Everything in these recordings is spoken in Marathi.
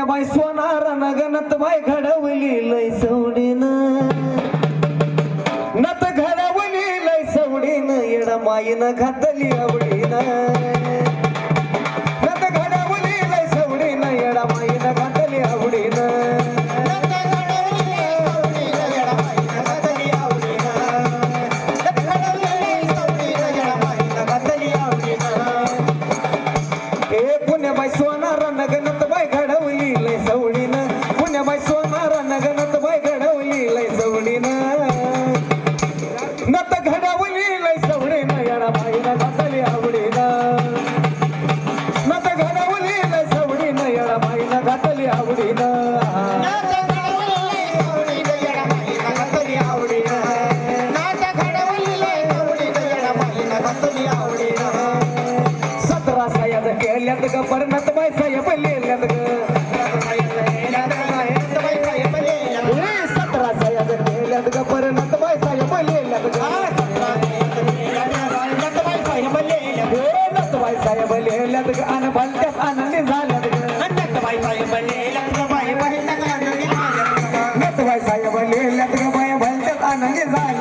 सोन्या बाय सोनार न गणत बाय घडवली लय सवडीन. नत घडवली लय सवडीन. येड माईन घातली आवडीन. Allah. 能见在？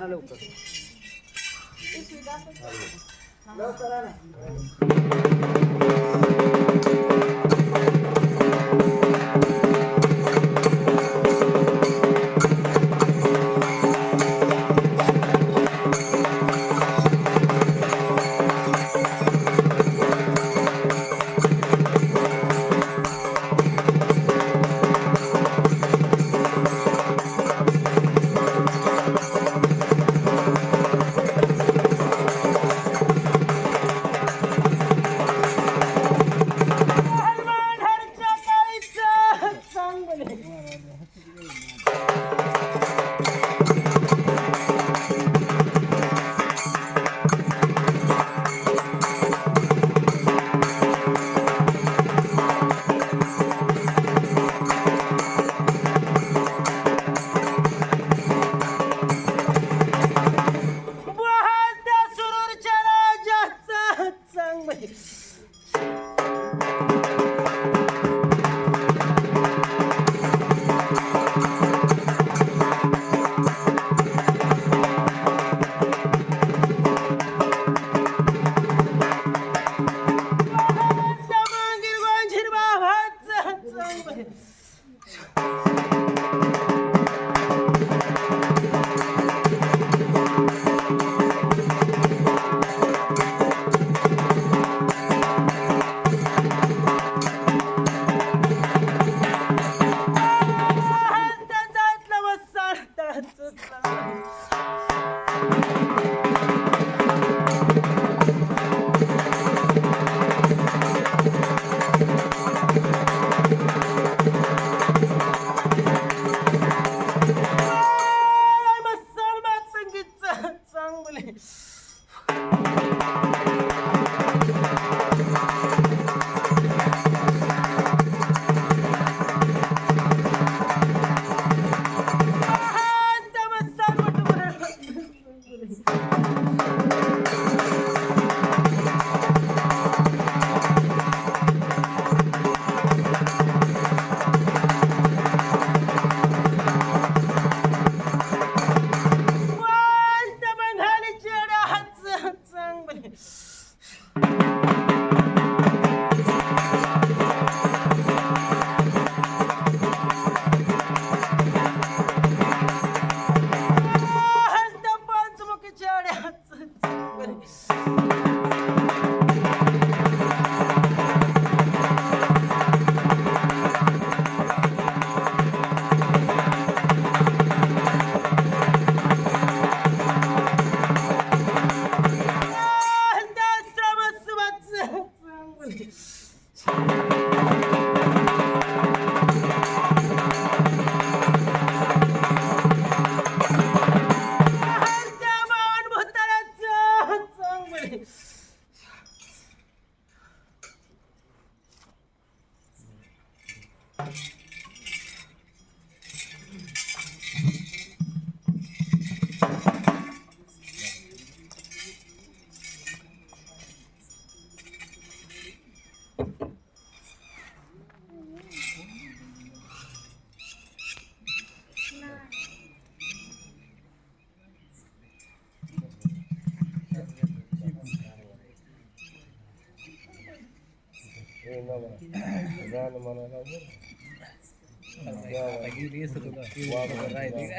आना लवकर लवकर आना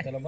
त्याला